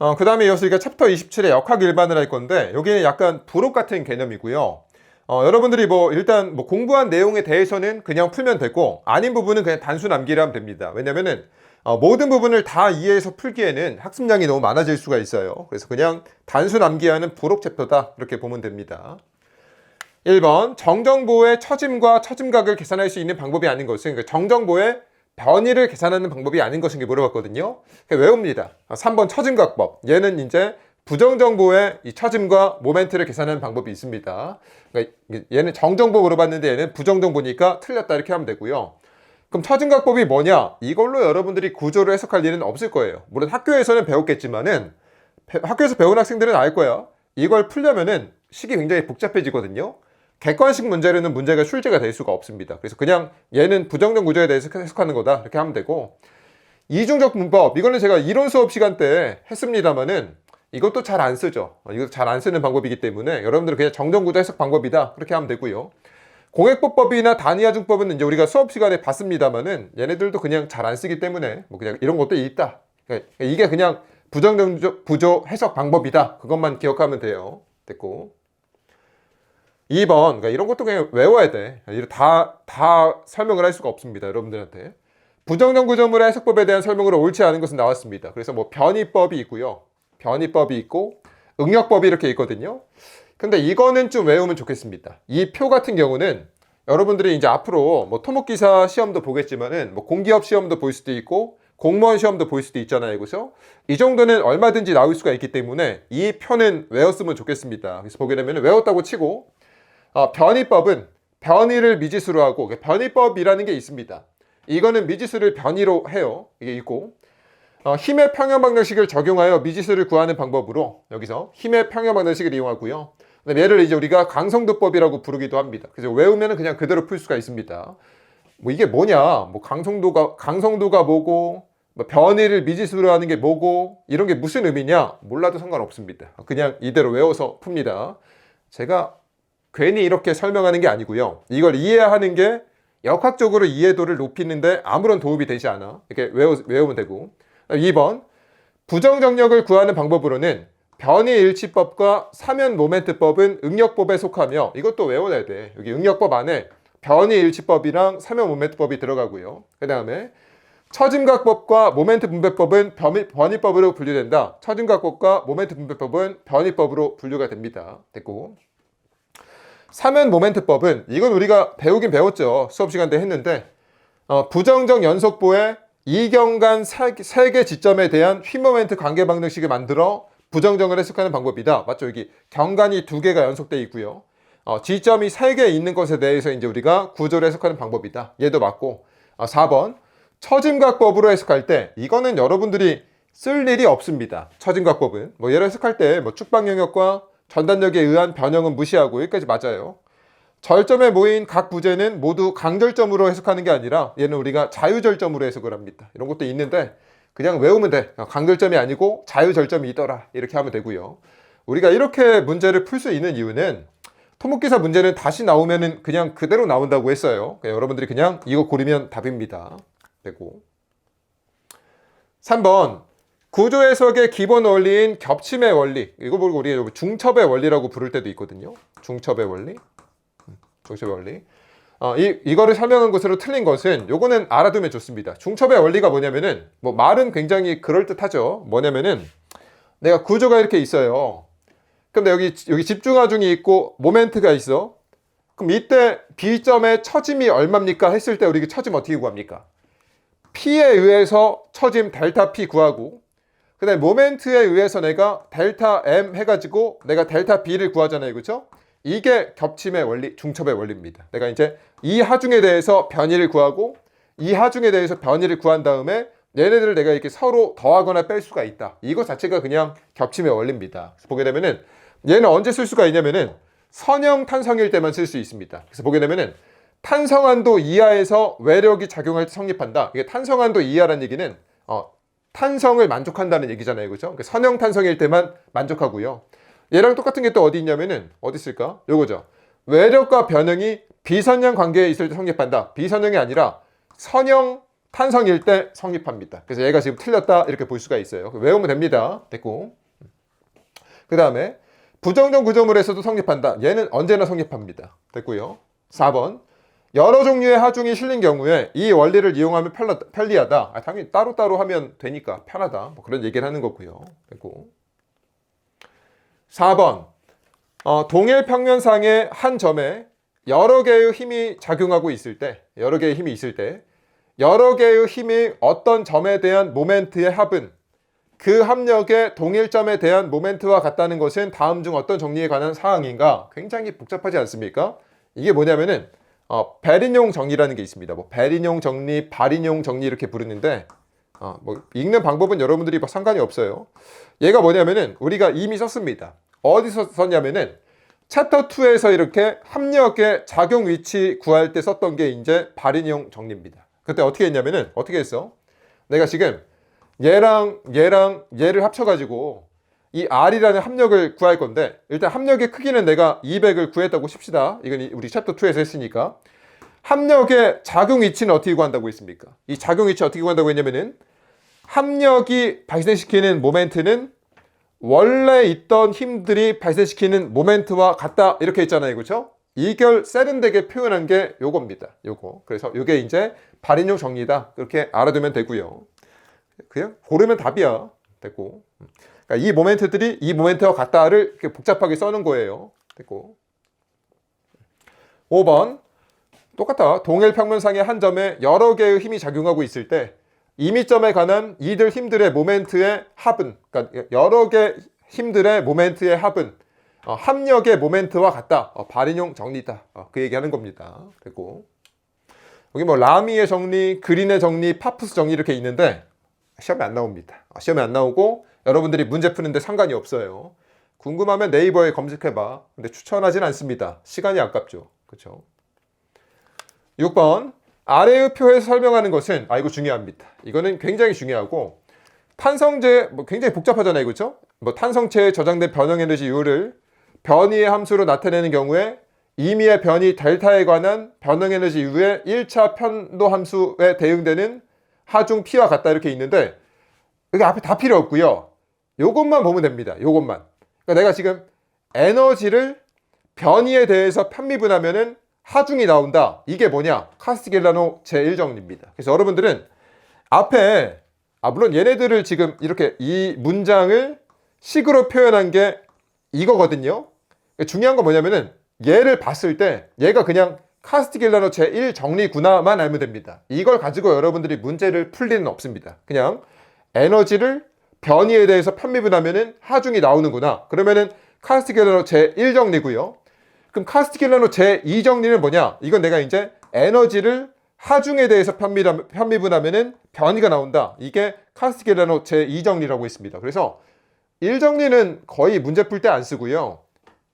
어, 그 다음에 이어서 우리가 챕터 27의 역학 일반을 할 건데 여기는 약간 부록 같은 개념이고요. 어, 여러분들이 뭐 일단 뭐 공부한 내용에 대해서는 그냥 풀면 되고 아닌 부분은 그냥 단순 암기를 하면 됩니다. 왜냐면은 어, 모든 부분을 다 이해해서 풀기에는 학습량이 너무 많아질 수가 있어요. 그래서 그냥 단순 암기하는 부록 챕터다 이렇게 보면 됩니다. 1번 정정보의 처짐과 처짐각을 계산할 수 있는 방법이 아닌 것은 그 정정보의 변이를 계산하는 방법이 아닌 것인 게 물어봤거든요. 외웁니다. 3번 처짐각법. 얘는 이제 부정정보의 이 처짐과 모멘트를 계산하는 방법이 있습니다. 그러니까 얘는 정정보 물어봤는데 얘는 부정정보니까 틀렸다 이렇게 하면 되고요. 그럼 처짐각법이 뭐냐? 이걸로 여러분들이 구조를 해석할 일은 없을 거예요. 물론 학교에서는 배웠겠지만은 배- 학교에서 배운 학생들은 알 거야. 이걸 풀려면은 식이 굉장히 복잡해지거든요. 객관식 문제로는 문제가 출제가 될 수가 없습니다. 그래서 그냥 얘는 부정적 구조에 대해서 해석하는 거다 이렇게 하면 되고 이중적 문법 이거는 제가 이론 수업 시간 때 했습니다만은 이것도 잘 안 쓰죠. 어, 이것도 잘 안 쓰는 방법이기 때문에 여러분들은 그냥 정정 구조 해석 방법이다 그렇게 하면 되고요. 공획법법이나 단위하중법은 이제 우리가 수업 시간에 봤습니다만은 얘네들도 그냥 잘 안 쓰기 때문에 뭐 그냥 이런 것도 있다. 그러니까 이게 그냥 부정적 구조 해석 방법이다. 그것만 기억하면 돼요. 됐고. 2번, 그러니까 이런 것도 그냥 외워야 돼. 다, 다 설명을 할 수가 없습니다. 여러분들한테. 부정정 구조물의 해석법에 대한 설명으로 옳지 않은 것은 나왔습니다. 그래서 뭐 변이법이 있고요. 변이법이 있고, 응역법이 이렇게 있거든요. 근데 이거는 좀 외우면 좋겠습니다. 이 표 같은 경우는 여러분들이 이제 앞으로 뭐 토목기사 시험도 보겠지만은 뭐 공기업 시험도 볼 수도 있고 공무원 시험도 볼 수도 있잖아요. 그죠? 이 정도는 얼마든지 나올 수가 있기 때문에 이 표는 외웠으면 좋겠습니다. 그래서 보게 되면 외웠다고 치고 어, 변이법은 변이를 미지수로 하고 변이법이라는 게 있습니다. 이거는 미지수를 변이로 해요. 이게 있고 어, 힘의 평형 방정식을 적용하여 미지수를 구하는 방법으로 여기서 힘의 평형 방정식을 이용하고요. 얘를 이제 우리가 강성도법이라고 부르기도 합니다. 그래서 외우면 그냥 그대로 풀 수가 있습니다. 뭐 이게 뭐냐? 뭐 강성도가 강성도가 뭐고 뭐 변이를 미지수로 하는 게 뭐고 이런 게 무슨 의미냐? 몰라도 상관없습니다. 그냥 이대로 외워서 풉니다. 제가 괜히 이렇게 설명하는 게 아니고요. 이걸 이해하는 게 역학적으로 이해도를 높이는데 아무런 도움이 되지 않아. 이렇게 외우, 외우면 되고. 2번 부정정력을 구하는 방법으로는 변이 일치법과 사면 모멘트법은 응역법에 속하며 이것도 외워야 돼. 여기 응역법 안에 변이 일치법이랑 사면 모멘트법이 들어가고요. 그 다음에 처짐각법과 모멘트 분배법은 변이, 변이법으로 분류된다. 처짐각법과 모멘트 분배법은 변이법으로 분류가 됩니다. 됐고. 사면 모멘트법은 이건 우리가 배우긴 배웠죠. 수업 시간 때 했는데 어, 부정적 연속보의 이경간 세개 지점에 대한 휘모멘트 관계 방정식을 만들어 부정정을 해석하는 방법이다. 맞죠? 여기 경간이 두 개가 연속돼 있고요. 어, 지점이 세 개 있는 것에 대해서 이제 우리가 구조를 해석하는 방법이다. 얘도 맞고. 어, 4번 처짐각법으로 해석할 때 이거는 여러분들이 쓸 일이 없습니다. 처짐각법은 뭐 얘를 해석할 때 뭐 축방 영역과 전단력에 의한 변형은 무시하고 여기까지 맞아요. 절점에 모인 각 부재는 모두 강절점으로 해석하는 게 아니라 얘는 우리가 자유절점으로 해석을 합니다. 이런 것도 있는데 그냥 외우면 돼. 강절점이 아니고 자유절점이 있더라. 이렇게 하면 되고요. 우리가 이렇게 문제를 풀 수 있는 이유는 토목기사 문제는 다시 나오면은 그냥 그대로 나온다고 했어요. 그러니까 여러분들이 그냥 이거 고르면 답입니다. 되고. 3번 구조 해석의 기본 원리인 겹침의 원리. 이거 보고 우리 중첩의 원리라고 부를 때도 있거든요. 중첩의 원리. 중첩의 원리. 어, 이, 이거를 설명한 것으로 틀린 것은 요거는 알아두면 좋습니다. 중첩의 원리가 뭐냐면은 뭐 말은 굉장히 그럴듯하죠. 뭐냐면은 내가 구조가 이렇게 있어요. 근데 여기 여기 집중하중이 있고 모멘트가 있어. 그럼 이때 B점의 처짐이 얼마입니까? 했을 때 우리 그 처짐 어떻게 구합니까? P에 의해서 처짐 델타 P 구하고 그 다음에 모멘트에 의해서 내가 델타 M 해가지고 내가 델타 B를 구하잖아요, 그렇죠? 이게 겹침의 원리, 중첩의 원리입니다. 내가 이제 이 하중에 대해서 변이를 구하고 이 하중에 대해서 변이를 구한 다음에 얘네들을 내가 이렇게 서로 더하거나 뺄 수가 있다. 이거 자체가 그냥 겹침의 원리입니다. 보게 되면은 얘는 언제 쓸 수가 있냐면은 선형 탄성일 때만 쓸 수 있습니다. 그래서 보게 되면은 탄성한도 이하에서 외력이 작용할 때 성립한다. 이게 탄성한도 이하라는 얘기는 어, 탄성을 만족한다는 얘기잖아요. 그죠? 그러니까 선형 탄성일 때만 만족하고요. 얘랑 똑같은 게 또 어디 있냐면은 어디 있을까? 요거죠. 외력과 변형이 비선형 관계에 있을 때 성립한다. 비선형이 아니라 선형 탄성일 때 성립합니다. 그래서 얘가 지금 틀렸다 이렇게 볼 수가 있어요. 외우면 됩니다. 됐고. 그 다음에 부정적 구조물에서도 성립한다. 얘는 언제나 성립합니다. 됐고요. 4번. 여러 종류의 하중이 실린 경우에 이 원리를 이용하면 편하, 편리하다. 아, 당연히 따로따로 하면 되니까 편하다. 뭐 그런 얘기를 하는 거고요. 됐고. 4번. 어, 동일 평면상의 한 점에 여러 개의 힘이 작용하고 있을 때, 여러 개의 힘이 있을 때, 여러 개의 힘이 어떤 점에 대한 모멘트의 합은 그 합력의 동일점에 대한 모멘트와 같다는 것은 다음 중 어떤 정리에 관한 사항인가? 굉장히 복잡하지 않습니까? 이게 뭐냐면은 어, 베린용 정리라는 게 있습니다. 뭐 베린용 정리, 발인용 정리 이렇게 부르는데 어, 뭐 읽는 방법은 여러분들이 뭐 상관이 없어요. 얘가 뭐냐면은 우리가 이미 썼습니다. 어디서 썼냐면은 챕터 2에서 이렇게 합력의 작용 위치 구할 때 썼던 게 이제 발인용 정리입니다. 그때 어떻게 했냐면은 어떻게 했어? 내가 지금 얘랑 얘랑 얘를 합쳐가지고 이 R이라는 합력을 구할 건데 일단 합력의 크기는 내가 200을 구했다고 칩시다. 이건 이- 우리 챕터 2에서 했으니까. 합력의 작용 위치는 어떻게 구한다고 했습니까? 이 작용 위치 어떻게 구한다고 했냐면은 합력이 발생시키는 모멘트는 원래 있던 힘들이 발생시키는 모멘트와 같다. 이렇게 했잖아요. 그렇죠? 이걸 세련되게 표현한 게 요겁니다. 요거. 그래서 요게 이제 발인용 정리다. 그렇게 알아두면 되고요. 그냥 고르면 답이야. 됐고 그러니까 이 모멘트들이 이 모멘트와 같다를 이렇게 복잡하게 써는 거예요 됐고 5번 똑같아 동일 평면상의 한 점에 여러 개의 힘이 작용하고 있을 때 이미점에 관한 이들 힘들의 모멘트의 합은 그러니까 여러 개 힘들의 모멘트의 합은 어, 합력의 모멘트와 같다. 어, 발인용 정리다. 어, 그 얘기하는 겁니다. 그리고 여기 뭐 라미의 정리, 그린의 정리, 파푸스 정리 이렇게 있는데 시험에 안 나옵니다. 어, 시험에 안 나오고 여러분들이 문제 푸는데 상관이 없어요. 궁금하면 네이버에 검색해봐. 근데 추천하진 않습니다. 시간이 아깝죠. 그렇죠? 6번 아래의 표에서 설명하는 것은 아 이거 중요합니다. 이거는 굉장히 중요하고 탄성제 뭐 굉장히 복잡하잖아요, 그렇죠? 뭐 탄성체에 저장된 변형 에너지율을 변이의 함수로 나타내는 경우에 임의의 변이 델타에 관한 변형 에너지 U의 1차 편도 함수에 대응되는 하중 P와 같다 이렇게 있는데 여기 앞에 다 필요 없고요. 요것만 보면 됩니다. 요것만. 그러니까 내가 지금 에너지를 변이에 대해서 편미분하면은 하중이 나온다. 이게 뭐냐? 카스겔라노 제1정리입니다. 그래서 여러분들은 앞에 아 물론 얘네들을 지금 이렇게 이 문장을 식으로 표현한 게 이거거든요. 중요한 건 뭐냐면은 얘를 봤을 때 얘가 그냥 카스티겔라노 제1 정리구나만 알면 됩니다. 이걸 가지고 여러분들이 문제를 풀 리는 없습니다. 그냥 에너지를 변이에 대해서 편미분 하면은 하중이 나오는구나. 그러면은 카스티겔라노 제1 정리고요. 그럼 카스티겔라노 제2 정리는 뭐냐? 이건 내가 이제 에너지를 하중에 대해서 편미, 편미분하면은 변이가 나온다. 이게 카스티겔라노 제2 정리라고 있습니다. 그래서 1 정리는 거의 문제 풀 때 안 쓰고요.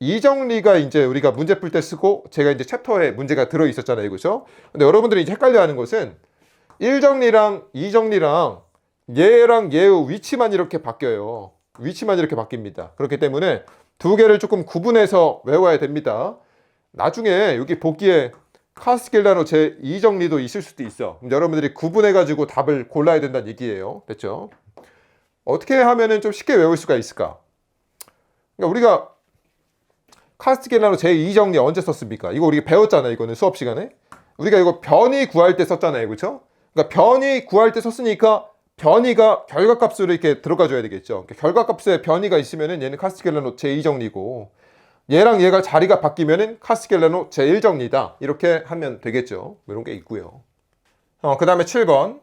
2정리가 이제 우리가 문제 풀 때 쓰고 제가 이제 챕터에 문제가 들어 있었잖아요. 그죠? 근데 여러분들이 이제 헷갈려 하는 것은 1정리랑 2정리랑 얘랑 얘의 위치만 이렇게 바뀌어요. 위치만 이렇게 바뀝니다. 그렇기 때문에 두 개를 조금 구분해서 외워야 됩니다. 나중에 여기 보기에 카스겔라노 제 2정리도 있을 수도 있어. 여러분들이 구분해가지고 답을 골라야 된다는 얘기예요. 됐죠? 어떻게 하면은 좀 쉽게 외울 수가 있을까? 그러니까 우리가 카스겔라노 제 2정리 언제 썼습니까? 이거 우리가 배웠잖아요. 이거는 수업 시간에. 우리가 이거 변이 구할 때 썼잖아요. 그렇죠? 그러니까 변이 구할 때 썼으니까 변이가 결과값으로 이렇게 들어가 줘야 되겠죠. 그러니까 결과값에 변이가 있으면은 얘는 카스겔라노 제2정리고 얘랑 얘가 자리가 바뀌면은 카스겔라노 제1정리다. 이렇게 하면 되겠죠. 뭐 이런 게 있고요. 어, 그 다음에 7번.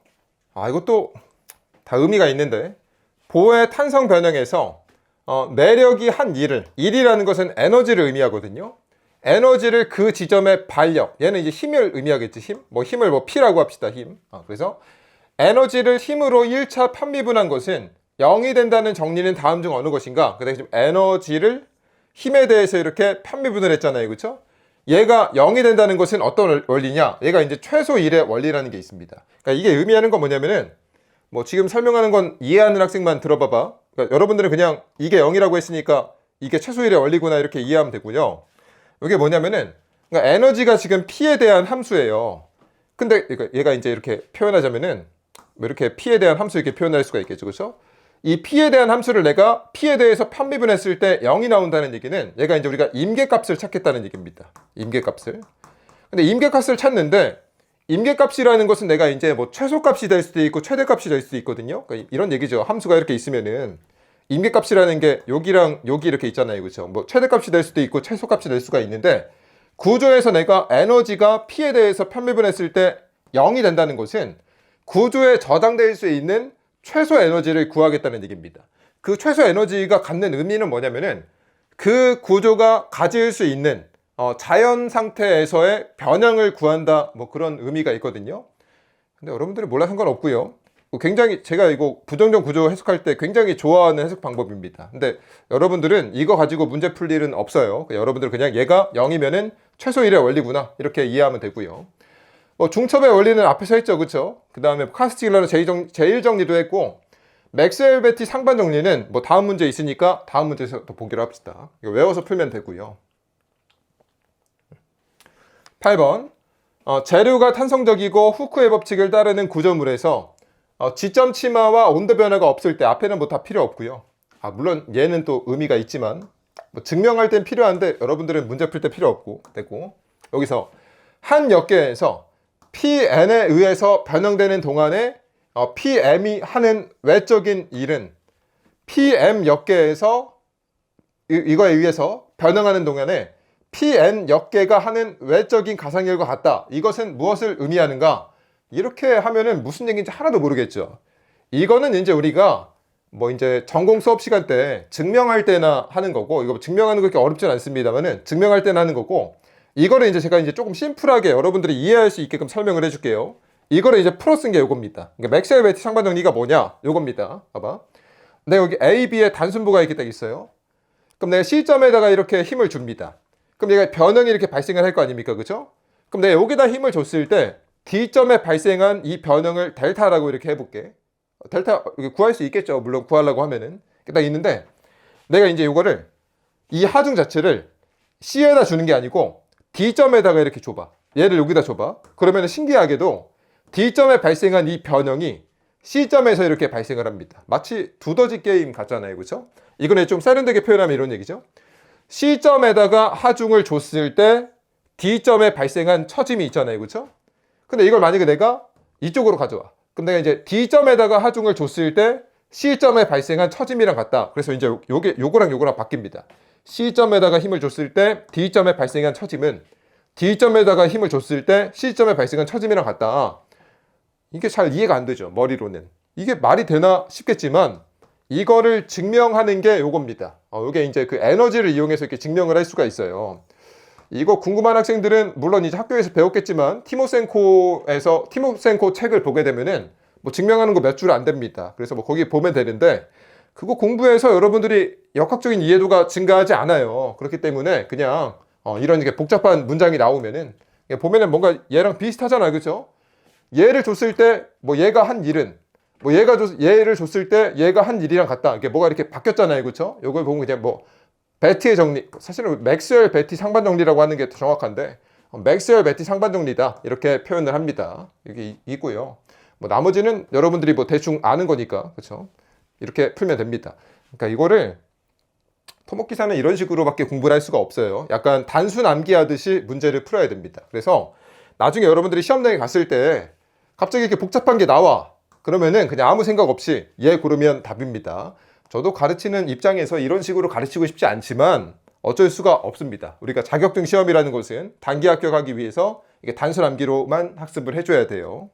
아, 이것도 다 의미가 있는데 보의 탄성 변형에서 어, 내력이 한 일을 일이라는 것은 에너지를 의미하거든요. 에너지를 그 지점의 발력 얘는 이제 힘을 의미하겠지 힘. 뭐 힘을 뭐 P라고 합시다 힘. 어, 그래서 에너지를 힘으로 1차 편미분한 것은 0이 된다는 정리는 다음 중 어느 것인가? 그다음에 에너지를 힘에 대해서 이렇게 편미분을 했잖아요. 그렇죠? 얘가 0이 된다는 것은 어떤 원리냐? 얘가 이제 최소 1의 원리라는 게 있습니다. 그러니까 이게 의미하는 건 뭐냐면은 뭐 지금 설명하는 건 이해하는 학생만 들어봐봐. 그러니까 여러분들은 그냥 이게 0이라고 했으니까 이게 최소 1의 원리구나 이렇게 이해하면 되고요. 이게 뭐냐면은 그러니까 에너지가 지금 P에 대한 함수예요. 근데 얘가 이제 이렇게 표현하자면은 뭐 이렇게 p에 대한 함수 이렇게 표현할 수가 있겠죠, 그렇죠? 이 p에 대한 함수를 내가 p에 대해서 편미분했을 때 0이 나온다는 얘기는 얘가 이제 우리가 임계값을 찾겠다는 얘기입니다. 임계값을. 근데 임계값을 찾는데 임계값이라는 것은 내가 이제 뭐 최소값이 될 수도 있고 최대값이 될 수도 있거든요. 그러니까 이런 얘기죠. 함수가 이렇게 있으면은 임계값이라는 게 여기랑 여기 이렇게 있잖아요. 그렇죠? 뭐 최대값이 될 수도 있고 최소값이 될 수가 있는데 구조에서 내가 에너지가 P에 대해서 편미분했을 때 0이 된다는 것은 구조에 저장될 수 있는 최소 에너지를 구하겠다는 얘기입니다. 그 최소 에너지가 갖는 의미는 뭐냐면은 그 구조가 가질 수 있는 어, 자연 상태에서의 변형을 구한다 뭐 그런 의미가 있거든요. 근데 여러분들이 몰라 상관없고요. 뭐 굉장히 제가 이거 부정적 구조 해석할 때 굉장히 좋아하는 해석 방법입니다. 근데 여러분들은 이거 가지고 문제 풀 일은 없어요. 그냥 여러분들은 그냥 얘가 0이면은 최소 1의 원리구나 이렇게 이해하면 되고요. 뭐 중첩의 원리는 앞에서 했죠, 그렇죠? 그 다음에 카스티글러는 제일, 정, 제일 정리도 했고 맥스웰 베티 상반 정리는 뭐 다음 문제 있으니까 다음 문제에서 또 보기로 합시다. 이거 외워서 풀면 되고요. 8번 어, 재료가 탄성적이고 후크의 법칙을 따르는 구조물에서 어, 지점 치마와 온도 변화가 없을 때 앞에는 뭐 다 필요 없고요. 아 물론 얘는 또 의미가 있지만 뭐 증명할 땐 필요한데 여러분들은 문제 풀 때 필요 없고 됐고 여기서 한 역계에서 PN에 의해서 변형되는 동안에 어, PM이 하는 외적인 일은 PM 역계에서 이, 이거에 의해서 변형하는 동안에 PN 역계가 하는 외적인 가상일과 같다. 이것은 무엇을 의미하는가? 이렇게 하면은 무슨 얘기인지 하나도 모르겠죠. 이거는 이제 우리가 뭐 이제 전공 수업 시간 때 증명할 때나 하는 거고 이거 증명하는 거 그렇게 어렵진 않습니다만은 증명할 때나 하는 거고 이거를 이제 제가 이제 조금 심플하게 여러분들이 이해할 수 있게끔 설명을 해줄게요. 이거를 이제 풀어 쓴 게 요겁니다. 그러니까 맥스웰 베티 상반 정리가 뭐냐? 요겁니다. 봐봐. 내가 여기 A, B의 단순부가 이렇게 딱 있어요. 그럼 내가 C점에다가 이렇게 힘을 줍니다. 그럼 얘가 변형이 이렇게 발생을 할 거 아닙니까? 그죠? 그럼 내가 여기다 힘을 줬을 때 D점에 발생한 이 변형을 델타라고 이렇게 해볼게. 델타 이게 구할 수 있겠죠. 물론 구하려고 하면은 딱 있는데 내가 이제 이거를 이 하중 자체를 C에다 주는 게 아니고 D점에다가 이렇게 줘봐. 얘를 여기다 줘봐. 그러면 신기하게도 D점에 발생한 이 변형이 C점에서 이렇게 발생을 합니다. 마치 두더지 게임 같잖아요. 그죠? 이거는 좀 세련되게 표현하면 이런 얘기죠. C점에다가 하중을 줬을 때 D점에 발생한 처짐이 있잖아요. 그죠? 근데 이걸 만약에 내가 이쪽으로 가져와. 내가 이제 D점에다가 하중을 줬을 때 C점에 발생한 처짐이랑 같다. 그래서 이제 요- 요게 요거랑 요거랑 바뀝니다. C점에다가 힘을 줬을 때 D점에 발생한 처짐은 D점에다가 힘을 줬을 때 C점에 발생한 처짐이랑 같다. 이게 잘 이해가 안 되죠. 머리로는. 이게 말이 되나 싶겠지만 이거를 증명하는 게 요겁니다. 어, 요게 이제 그 에너지를 이용해서 이렇게 증명을 할 수가 있어요. 이거 궁금한 학생들은 물론 이제 학교에서 배웠겠지만 티모센코에서 티모센코 책을 보게 되면은 뭐 증명하는 거 몇 줄 안 됩니다. 그래서 뭐 거기 보면 되는데 그거 공부해서 여러분들이 역학적인 이해도가 증가하지 않아요. 그렇기 때문에 그냥 어, 이런 이게 복잡한 문장이 나오면은 보면은 뭔가 얘랑 비슷하잖아요, 그렇죠? 얘를 줬을 때 뭐 얘가 한 일은 뭐 얘가 줬, 얘를 줬을 때 얘가 한 일이랑 같다. 이게 뭐가 이렇게 바뀌었잖아요, 그렇죠? 요걸 보면 그냥 뭐 베티의 정리, 사실은 맥스웰 베티 상반 정리라고 하는 게 더 정확한데 어, 맥스웰 베티 상반 정리다 이렇게 표현을 합니다. 이게 이- 이고요. 뭐 나머지는 여러분들이 뭐 대충 아는 거니까 그렇죠? 이렇게 풀면 됩니다. 그러니까 이거를 토목 기사는 이런 식으로밖에 공부를 할 수가 없어요. 약간 단순 암기하듯이 문제를 풀어야 됩니다. 그래서 나중에 여러분들이 시험장에 갔을 때 갑자기 이렇게 복잡한 게 나와. 그러면은 그냥 아무 생각 없이 얘 고르면 답입니다. 저도 가르치는 입장에서 이런 식으로 가르치고 싶지 않지만 어쩔 수가 없습니다. 우리가 자격증 시험이라는 것은 단기 합격하기 위해서 이게 단순 암기로만 학습을 해줘야 돼요.